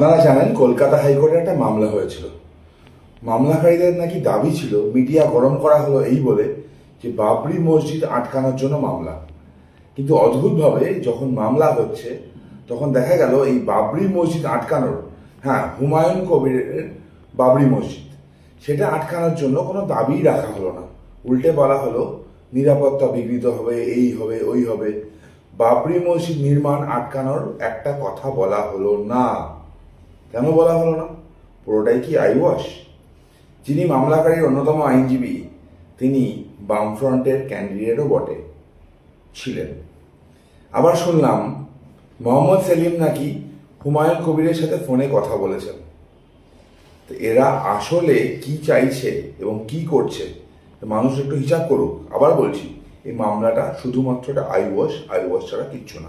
আপনারা জানেন কলকাতা হাইকোর্টে একটা মামলা হয়েছিল। মামলাকারীদের নাকি দাবি ছিল, মিডিয়া গরম করা হলো এই বলে যে বাবরি মসজিদ আটকানোর জন্য মামলা। কিন্তু অদ্ভুতভাবে যখন মামলা হচ্ছে, তখন দেখা গেল এই বাবরি মসজিদ আটকানোর হ্যাঁ হুমায়ুন কবিরের বাবরি মসজিদ, সেটা আটকানোর জন্য কোনো দাবি রাখা হলো না। উল্টে বলা হলো, নিরাপত্তা বিঘ্নিত হবে, এই হবে, ওই হবে। বাবরি মসজিদ নির্মাণ আটকানোর একটা কথা বলা হলো না। কেন বলা হলো না? পুরোটাই কি আইওয়াশ? যিনি মামলাকারীর অন্যতম আইনজীবী, তিনি বামফ্রন্টের ক্যান্ডিডেটও বটে, ছিলেন। আবার শুনলাম, মোহাম্মদ সেলিম নাকি হুমায়ুন কবিরের সাথে ফোনে কথা বলেছেন। তো এরা আসলে কি চাইছে এবং কি করছে? মানুষ একটু হিসাব করুক। আবার বলছি, এই মামলাটা শুধুমাত্র একটা আইওয়াশ আইওয়াশ ছাড়া কিচ্ছু না।